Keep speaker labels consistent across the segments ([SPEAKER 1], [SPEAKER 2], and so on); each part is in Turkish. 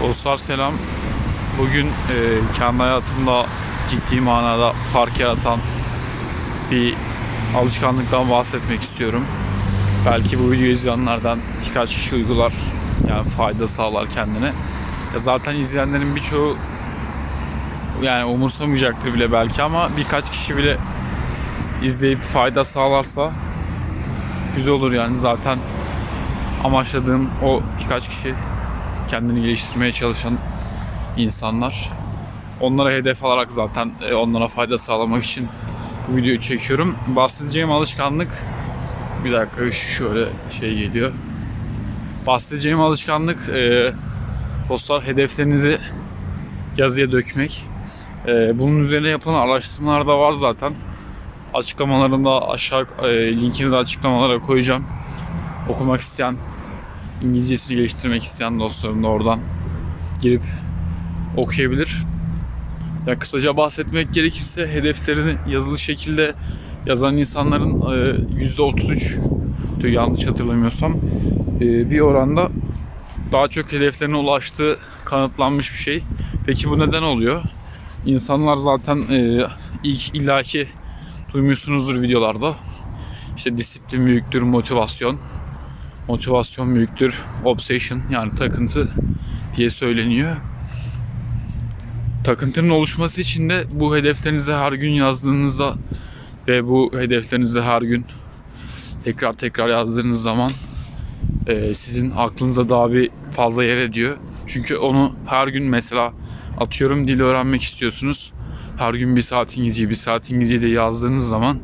[SPEAKER 1] Dostlar selam. Bugün e, kendi hayatımda ciddi manada fark yaratan bir alışkanlıktan bahsetmek istiyorum. Belki bu videoyu izleyenlerden birkaç kişi uygular. Yani fayda sağlar kendine. Ya zaten izleyenlerin birçoğu yani umursamayacaktır bile belki ama birkaç kişi bile izleyip fayda sağlarsa güzel olur yani zaten amaçladığım o birkaç kişi kendini geliştirmeye çalışan insanlar. Onlara hedef alarak zaten e, onlara fayda sağlamak için bu videoyu çekiyorum. Bahsedeceğim alışkanlık bir dakika şöyle şey geliyor. Bahsedeceğim alışkanlık e, dostlar hedeflerinizi yazıya dökmek. E, bunun üzerine yapılan araştırmalar da var zaten. Açıklamalarımda aşağı e, linkini de açıklamalara koyacağım. Okumak isteyen İngilizcesini geliştirmek isteyen dostlarım da oradan girip okuyabilir. Ya kısaca bahsetmek gerekirse hedeflerini yazılı şekilde yazan insanların e, %33 diyor yanlış hatırlamıyorsam e, bir oranda daha çok hedeflerine ulaştığı kanıtlanmış bir şey. Peki bu neden oluyor? İnsanlar zaten e, ilk illaki duymuşsunuzdur videolarda. İşte disiplin büyüktür motivasyon motivasyon büyüktür. Obsession yani takıntı diye söyleniyor. Takıntının oluşması için de bu hedeflerinizi her gün yazdığınızda ve bu hedeflerinizi her gün tekrar tekrar yazdığınız zaman e, sizin aklınıza daha bir fazla yer ediyor. Çünkü onu her gün mesela atıyorum dil öğrenmek istiyorsunuz. Her gün bir saat İngilizce, bir saat İngilizce de yazdığınız zaman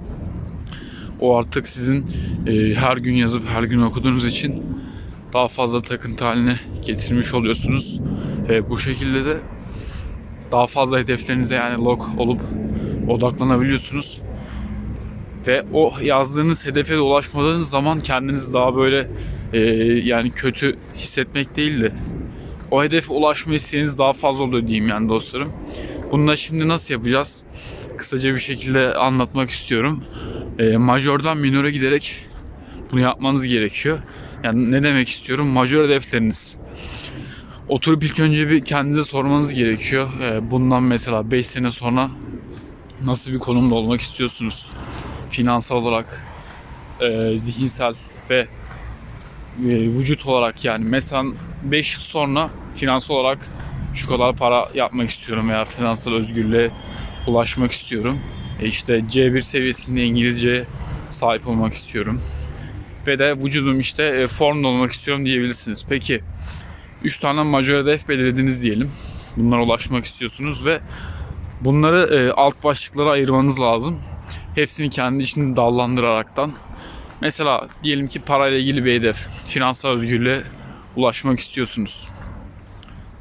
[SPEAKER 1] o artık sizin e, her gün yazıp her gün okuduğunuz için daha fazla takıntı haline getirmiş oluyorsunuz. Ve bu şekilde de daha fazla hedeflerinize yani lock olup odaklanabiliyorsunuz. Ve o yazdığınız hedefe de ulaşmadığınız zaman kendinizi daha böyle e, yani kötü hissetmek değil de o hedefe ulaşma isteğiniz daha fazla oluyor diyeyim yani dostlarım. Bunu da şimdi nasıl yapacağız? Kısaca bir şekilde anlatmak istiyorum. E, majörden minöre giderek bunu yapmanız gerekiyor. Yani ne demek istiyorum? Majör hedefleriniz. Oturup ilk önce bir kendinize sormanız gerekiyor. E, bundan mesela 5 sene sonra nasıl bir konumda olmak istiyorsunuz? Finansal olarak, e, zihinsel ve e, vücut olarak yani mesela 5 yıl sonra finansal olarak şu kadar para yapmak istiyorum veya finansal özgürlüğe ulaşmak istiyorum. E işte C1 seviyesinde İngilizce sahip olmak istiyorum. Ve de vücudum işte e, formda olmak istiyorum diyebilirsiniz. Peki 3 tane majör hedef belirlediniz diyelim. Bunlara ulaşmak istiyorsunuz ve bunları e, alt başlıklara ayırmanız lazım. Hepsini kendi içinde dallandıraraktan. Mesela diyelim ki parayla ilgili bir hedef. Finansal özgürlüğe ulaşmak istiyorsunuz.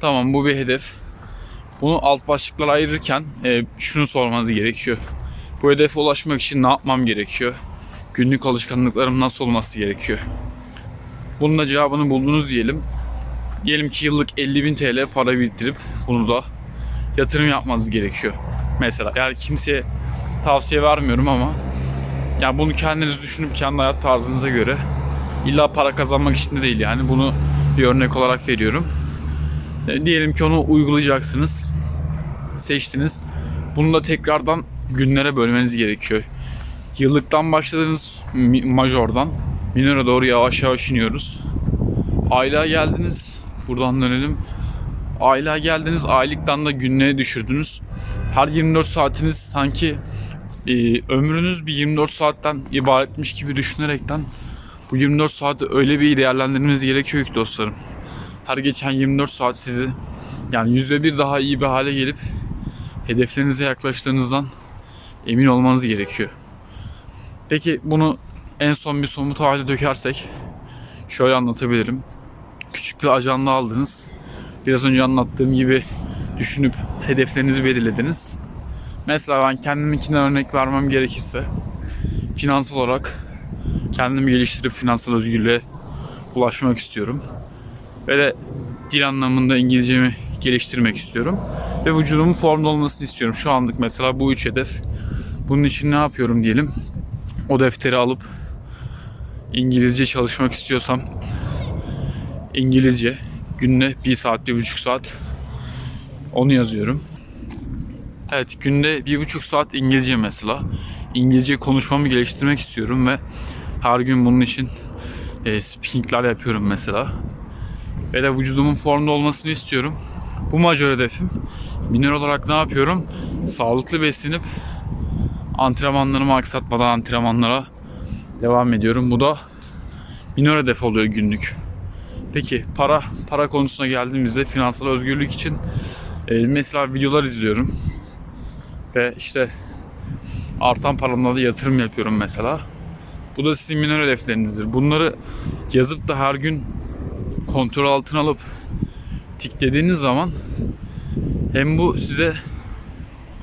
[SPEAKER 1] Tamam bu bir hedef. Bunu alt başlıklara ayırırken e, şunu sormanız gerekiyor. Bu hedefe ulaşmak için ne yapmam gerekiyor? Günlük alışkanlıklarım nasıl olması gerekiyor? Bunun da cevabını buldunuz diyelim. Diyelim ki yıllık 50.000 TL para biriktirip bunu da yatırım yapmanız gerekiyor. Mesela yani kimseye tavsiye vermiyorum ama yani bunu kendiniz düşünüp kendi hayat tarzınıza göre illa para kazanmak için de değil yani bunu bir örnek olarak veriyorum. E, diyelim ki onu uygulayacaksınız. Seçtiniz. Bunu da tekrardan günlere bölmeniz gerekiyor. Yıllıktan başladığınız mi- majordan minöre doğru yavaş yavaş iniyoruz. Aylığa geldiniz. Buradan dönelim. Aylığa geldiniz. Aylıktan da günlere düşürdünüz. Her 24 saatiniz sanki e, ömrünüz bir 24 saatten ibaretmiş gibi düşünerekten bu 24 saati öyle bir değerlendirmeniz gerekiyor ki dostlarım her geçen 24 saat sizi yani %1 daha iyi bir hale gelip hedeflerinize yaklaştığınızdan emin olmanız gerekiyor. Peki bunu en son bir somut hale dökersek şöyle anlatabilirim. Küçük bir ajanda aldınız. Biraz önce anlattığım gibi düşünüp hedeflerinizi belirlediniz. Mesela ben kendiminkinden örnek vermem gerekirse finansal olarak kendimi geliştirip finansal özgürlüğe ulaşmak istiyorum ve de dil anlamında İngilizcemi geliştirmek istiyorum. Ve vücudumun formda olmasını istiyorum. Şu anlık mesela bu üç hedef. Bunun için ne yapıyorum diyelim. O defteri alıp İngilizce çalışmak istiyorsam İngilizce, Günde 1 saat, 1,5 saat onu yazıyorum. Evet günde 1,5 saat İngilizce mesela. İngilizce konuşmamı geliştirmek istiyorum ve her gün bunun için e, speakingler yapıyorum mesela. Ve de vücudumun formda olmasını istiyorum. Bu majör hedefim. Minor olarak ne yapıyorum? Sağlıklı beslenip antrenmanlarımı aksatmadan antrenmanlara devam ediyorum. Bu da minor hedef oluyor günlük. Peki para para konusuna geldiğimizde finansal özgürlük için e, mesela videolar izliyorum. Ve işte artan paramla da yatırım yapıyorum mesela. Bu da sizin minor hedeflerinizdir. Bunları yazıp da her gün kontrol altına alıp tiklediğiniz zaman hem bu size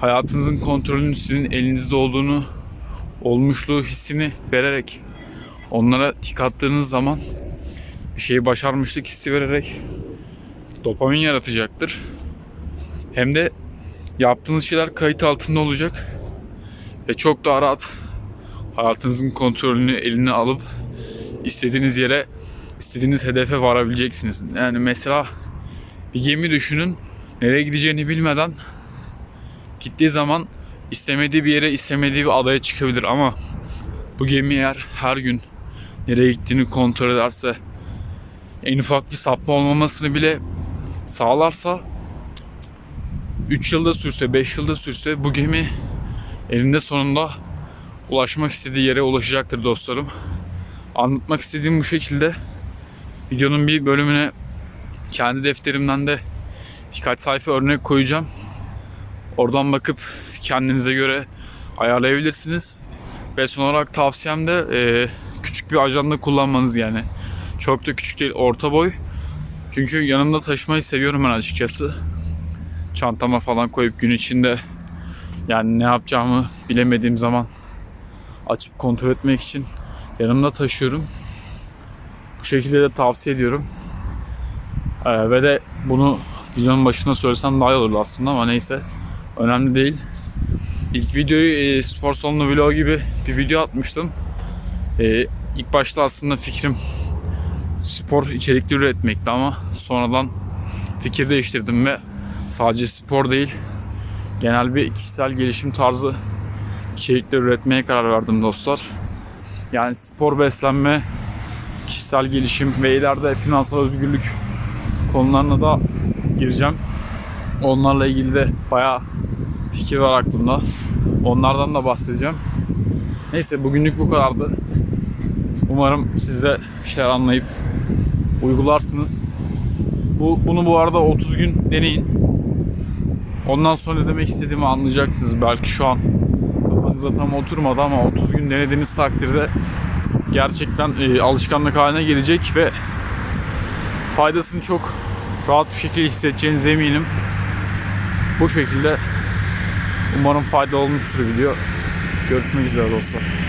[SPEAKER 1] hayatınızın kontrolünün sizin elinizde olduğunu olmuşluğu hissini vererek onlara tik attığınız zaman bir şeyi başarmışlık hissi vererek dopamin yaratacaktır. Hem de yaptığınız şeyler kayıt altında olacak ve çok daha rahat hayatınızın kontrolünü eline alıp istediğiniz yere, istediğiniz hedefe varabileceksiniz. Yani mesela bir gemi düşünün, nereye gideceğini bilmeden gittiği zaman istemediği bir yere, istemediği bir adaya çıkabilir ama bu gemi eğer her gün nereye gittiğini kontrol ederse en ufak bir sapma olmamasını bile sağlarsa 3 yılda sürse, 5 yılda sürse bu gemi elinde sonunda ulaşmak istediği yere ulaşacaktır dostlarım. Anlatmak istediğim bu şekilde. Videonun bir bölümüne kendi defterimden de birkaç sayfa örnek koyacağım. Oradan bakıp kendinize göre ayarlayabilirsiniz. Ve son olarak tavsiyem de e, küçük bir ajanda kullanmanız yani. Çok da küçük değil, orta boy. Çünkü yanımda taşımayı seviyorum ben açıkçası. Çantama falan koyup gün içinde yani ne yapacağımı bilemediğim zaman açıp kontrol etmek için yanımda taşıyorum. Bu şekilde de tavsiye ediyorum. Ee, ve de bunu videonun başına söylesem daha iyi olurdu aslında ama neyse. Önemli değil. İlk videoyu e, spor salonu vlog gibi bir video atmıştım. E, ilk başta aslında fikrim spor içerikli üretmekti ama sonradan fikir değiştirdim ve sadece spor değil genel bir kişisel gelişim tarzı içerikler üretmeye karar verdim dostlar. Yani spor, beslenme, kişisel gelişim ve ileride finansal özgürlük konularına da gireceğim. Onlarla ilgili de bayağı fikir var aklımda. Onlardan da bahsedeceğim. Neyse bugünlük bu kadardı. Umarım siz de bir şeyler anlayıp uygularsınız. Bu, bunu bu arada 30 gün deneyin. Ondan sonra ne demek istediğimi anlayacaksınız. Belki şu an kafanıza tam oturmadı ama 30 gün denediğiniz takdirde gerçekten e, alışkanlık haline gelecek ve faydasını çok rahat bir şekilde hissedeceğinize eminim. Bu şekilde umarım fayda olmuştur video. Görüşmek üzere dostlar.